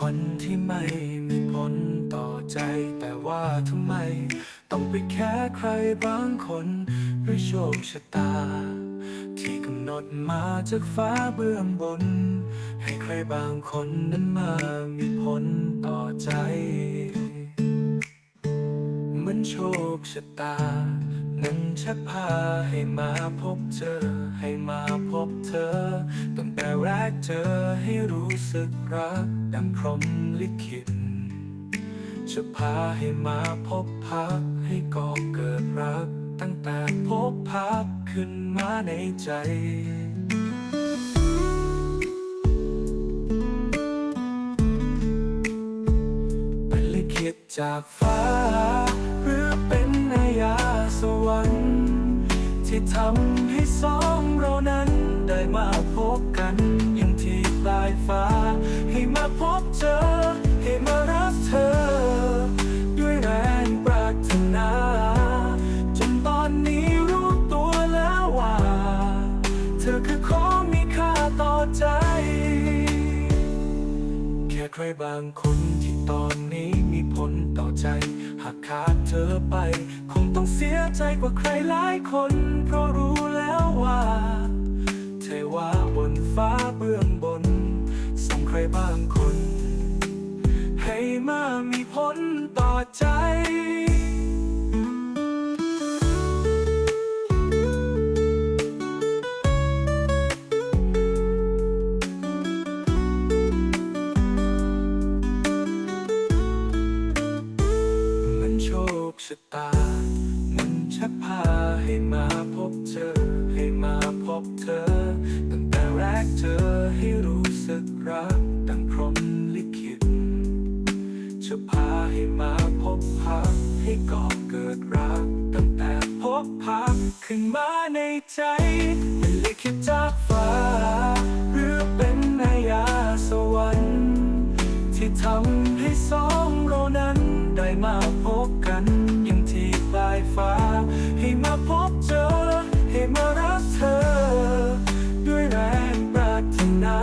คนที่ไม่มีผลต่อใจ แต่ว่าทำไม ต้องไปแค่ใครบางคนหรือโชคชะตา ที่กำหนดมาจากฟ้าเบื้องบน ให้ใครบางคนนั้นมามีผลต่อใจเหมือนโชคชะตา นั้นชักพาให้มาพบเจอให้มาพบเธอ กเจอให้รู้สึกรักดังพรมลิขิตจะพาให้มาพบพักให้ก่อเกิดรัก ตั้งแต่พบพักขึ้นมาในใจเป็นลิขิตจากฟ้า หรือเป็นนายาสวรรค์ที่ทำให้สองเรานั้นได้มาพบกัน ฟ้า ให้มาพบเจอ ให้มารักเธอ ด้วยแรงปรารถนา จนตอนนี้รู้ตัวแล้วว่า เธอคือของมีค่าต่อใจ แค่ใครบางคนที่ตอนนี้มีผลต่อใจ หากขาดเธอไป คงต้องเสียใจกว่าใครหลายคน เพราะรู้แล้วว่า เทว่าบนฟ้า บางคน ให้มามีผลต่อใจมันโชคชะตา มันชักพาให้มาพบเจอให้มาพบเธอ ตั้งแต่แรกเจอให้รู้ ขึ้นมาในใจเป็นลิขิตจากฟ้า หรือเป็นนายาสวรรค์ที่ทำให้สองเรานั้นได้มาพบกันอย่างที่ปลายฟ้า ให้มาพบเจอ ให้มารักเธอ ด้วยแรงปรารถนา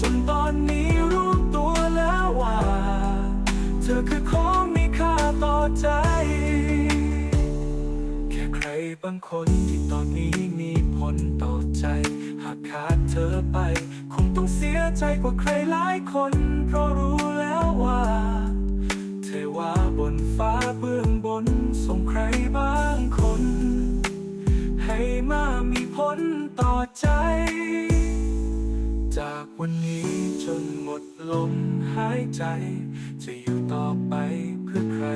จนตอนนี้รู้ตัวแล้วว่า เธอคือของมีค่าต่อใจ บางคนที่ตอนนี้มีผลต่อใจ หากขาดเธอไป คงต้องเสียใจกว่าใครหลายคน เพราะรู้แล้วว่า เทวาบนฟ้าเบื้องบนส่งใครบางคน ให้มามีผลต่อใจ จากวันนี้จนหมดลมหายใจ จะอยู่ต่อไปเพื่อใคร